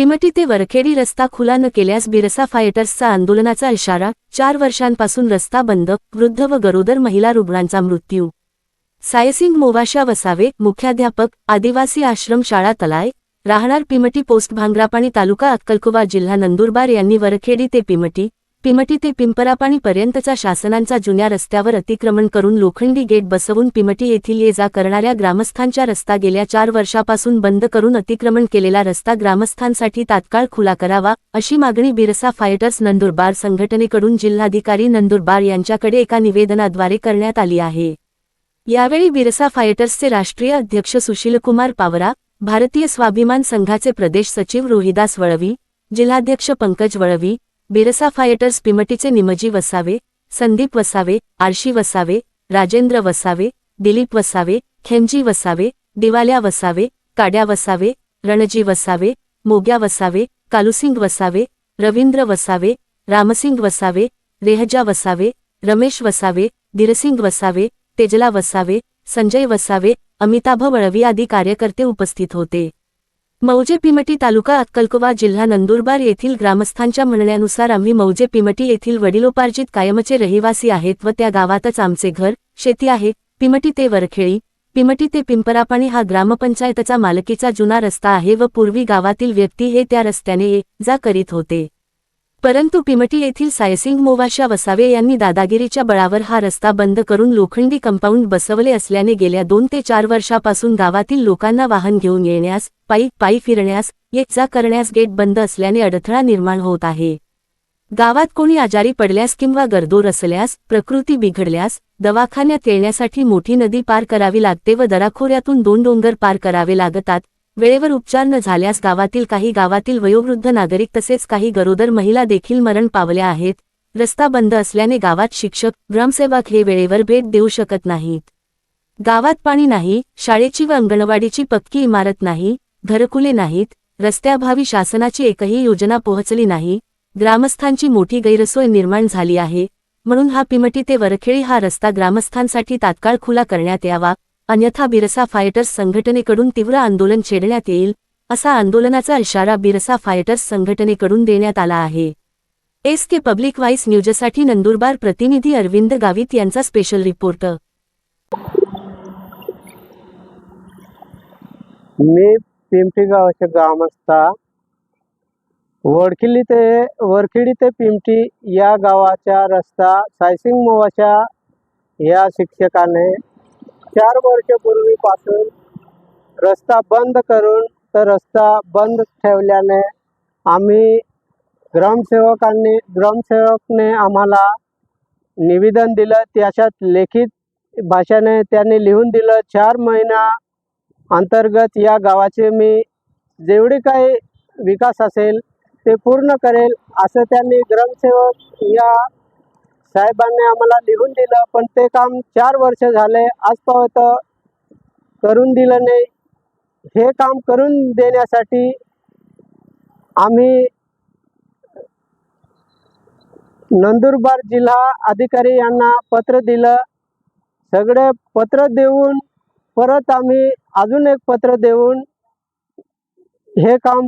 पिमटी ते वरखेडी रस्ता खुला न केल्यास बिरसा फायटर्सचा आंदोलनाचा इशारा चार वर्षांपासून रस्ता बंद वृद्ध व गरोदर महिला रुग्णांचा मृत्यू. सायसिंग मोवाशा वसावे मुख्याध्यापक आदिवासी आश्रम शाळा तलाय राहणार पिमटी पोस्ट भांग्रापाणी तालुका अक्कलकुवा जिल्हा नंदुरबार यांनी वरखेडी ते पिमटी पिमटी ते पिंपरापाणीपर्यंतचा शासनांचा जुन्या रस्त्यावर अतिक्रमण करून लोखंडी गेट बसवून पिमटी येथील ये जा करणाऱ्या ग्रामस्थांच्या रस्ता गेल्या चार वर्षापासून बंद करून अतिक्रमण केलेला रस्ता ग्रामस्थांसाठी तात्काळ खुला करावा अशी मागणी बिरसा फायटर्स नंदुरबार संघटनेकडून जिल्हाधिकारी नंदुरबार यांच्याकडे एका निवेदनाद्वारे करण्यात आली आहे. यावेळी बिरसा फायटर्सचे राष्ट्रीय अध्यक्ष सुशीलकुमार पावरा भारतीय स्वाभिमान संघाचे प्रदेश सचिव रोहिदास वळवी जिल्हाध्यक्ष पंकज वळवी बिरसा फायटर्स पिमटीचे निमजी वसावे संदीप वसावे आरशी वसावे राजेंद्र वसावे दिलीप वसावे खेमजी वसावे दिवाल्या वसावे काड्या वसावे रणजी वसावे मोग्या वसावे कालुसिंग वसावे रवींद्र वसावे रामसिंग वसावे रेहजा वसावे रमेश वसावे धीरसिंग वसावे तेजला वसावे संजय वसावे अमिताभ वळवी आदी कार्यकर्ते उपस्थित होते. मौजे पिमटी तालुका अक्कलकोवा जिल्हा नंदुरबार येथील ग्रामस्थांच्या म्हणण्यानुसार आम्ही मौजे पिमटी येथील वडिलोपार्जित कायमचे रहिवासी आहेत व त्या गावातच आमचे घर शेती आहे पिमटी ते वरखेळी पिमटी ते पिंपरापाणी हा ग्रामपंचायतचा मालकीचा जुना रस्ता आहे व पूर्वी गावातील व्यक्ती हे त्या रस्त्याने ये जा करीत होते. परंतु पिमटी येथील सायसिंग मोवाशा वसावे यांनी दादागिरीच्या बळावर हा रस्ता बंद करून लोखंडी कंपाऊंड बसवले असल्याने गेल्या दोन ते चार वर्षापासून गावातील लोकांना वाहन घेऊन येण्यास पायी पायी फिरण्यास ये जा करण्यास गेट बंद असल्याने अडथळा निर्माण होत आहे. गावात कोणी आजारी पडल्यास किंवा गर्दोर असल्यास प्रकृती बिघडल्यास दवाखान्यात येण्यासाठी मोठी नदी पार करावी लागते व दराखोऱ्यातून दोन डोंगर पार करावे लागतात वेळेवर उपचार न झाल्यास गावातील काही गावातील वयोवृद्ध नागरिक तसेच काही गरोदर महिला देखील मरण पावल्या आहेत. रस्ता बंद असल्याने गावात शिक्षक ग्रामसेवक हे वेळेवर भेट देऊ शकत नाहीत. गावात पाणी नाही शाळेची व अंगणवाडीची पक्की इमारत नाही घरकुले नाहीत रस्त्याभावी शासनाची एकही योजना पोहोचली नाही ग्रामस्थांची मोठी गैरसोय निर्माण झाली आहे म्हणून हा पिमटी ते वरखेळी हा रस्ता ग्रामस्थांसाठी तात्काळ खुला करण्यात यावा अन्यथा बिरसा फायटर्स संघटनेकडून तीव्र आंदोलन छेडण्यात येईल असा आंदोलनाचा इशारा बिरसा फायटर्स संघटनेकडून देण्यात आला आहे. एस के पब्लिक व्हाईस न्यूजसाठी नंदुरबार प्रतिनिधी अरविंद गावित यांचा स्पेशल रिपोर्ट. मी पिंपटी गावाचे ग्रामस्था. वडखिली ते वरखिडी ते पिंपटी या गावाचा रस्ता सायसिंग मोवाच्या या शिक्षकाने चार वर्षपूर्वीपासून रस्ता बंद करून तर रस्ता बंद ठेवल्याने आम्ही ग्रामसेवकांनी ग्रामसेवकने आम्हाला निवेदन दिलं. त्याच्यात लेखित भाषेने त्यांनी लिहून दिलं चार महिना अंतर्गत या गावाचे मी जेवढे काही विकास असेल ते पूर्ण करेल असं त्यांनी ग्रामसेवक या साहेबांनी आम्हाला लिहून दिलं पण ते काम चार वर्ष झाले आजपर्यंत करून दिलं नाही. हे काम करून देण्यासाठी आम्ही नंदुरबार जिल्हा अधिकारी यांना पत्र दिलं. सगळे पत्र देऊन परत आम्ही अजून एक पत्र देऊन हे काम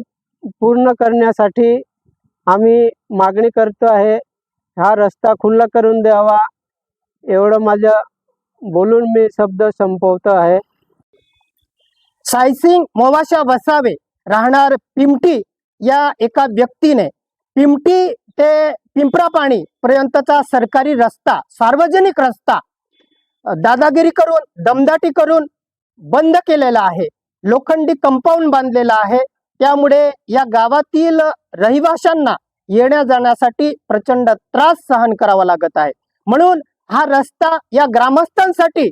पूर्ण करण्यासाठी आम्ही मागणी करतो आहे. हा रस्ता खुल्ला करून द्यावा. एवढं माझं बोलून मी शब्द संपवतो आहे. सायसिंग मोवाशा वसावे राहणार पिमटी या एका व्यक्तीने. पिमटी ते पिंपरापाणी पर्यंतचा सरकारी रस्ता सार्वजनिक रस्ता. दादागिरी करून दमदाटी करून बंद केलेला आहे. लोखंडी कंपाऊंड बांधलेला आहे. त्यामुळे या गावातील रहिवाशांना येण्या जाण्यासाठी प्रचंड त्रास सहन करावा लागत आहे. म्हणून हा रस्ता या ग्रामस्थांसाठी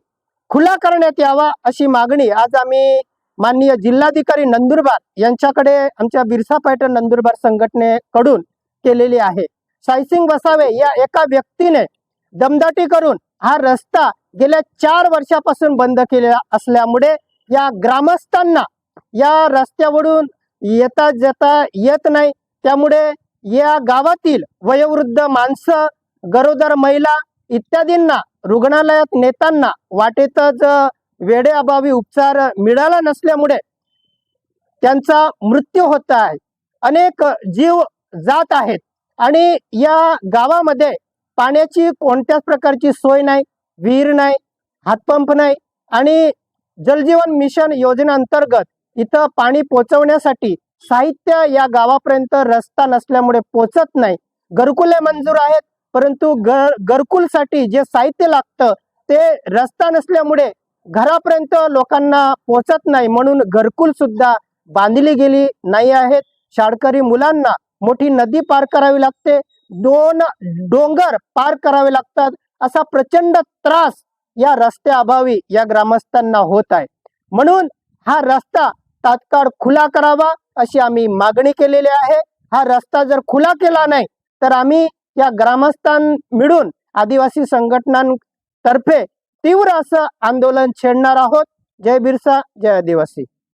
खुला करण्यात यावा अशी मागणी आज आम्ही माननीय जिल्हाधिकारी नंदुरबार यांच्याकडे आमच्या बिरसा पॅटर्न नंदुरबार संघटनेकडून केलेली आहे. साईसिंग वसावे या एका व्यक्तीने दमदाटी करून हा रस्ता गेल्या चार वर्षापासून बंद केलेला असल्यामुळे या ग्रामस्थांना या रस्त्यावरून येता जाता येत नाही. त्यामुळे या गावातील वयोवृद्ध माणसं गरोदर महिला इत्यादींना रुग्णालयात नेताना वाटेतच वेळेअभावी उपचार मिळाला नसल्यामुळे त्यांचा मृत्यू होत आहे. अनेक जीव जात आहेत आणि या गावामध्ये पाण्याची कोणत्याच प्रकारची सोय नाही विहीर नाही हातपंप नाही आणि जलजीवन मिशन योजनेअंतर्गत इथं पाणी पोचवण्यासाठी साहित्य या गावापर्यंत रस्ता नसल्यामुळे पोचत नाही. घरकुले मंजूर आहेत परंतु घर घरकुलसाठी जे साहित्य लागतं ते रस्ता नसल्यामुळे घरापर्यंत लोकांना पोचत नाही. म्हणून घरकुल सुद्धा बांधली गेली नाही आहेत. शाळकरी मुलांना मोठी नदी पार करावी लागते. दोन डोंगर पार करावे लागतात. असा प्रचंड त्रास या रस्त्याअभावी या ग्रामस्थांना होत आहे. म्हणून हा रस्ता तात्काळ खुला करावा अशी आम्ही मागणी केलेली आहे. हा रस्ता जर खुला केला नाही तर आम्ही या ग्रामस्थान मिळून आदिवासी संघटनांतर्फे तीव्र असं आंदोलन छेडणार आहोत. जय बिरसा जय आदिवासी.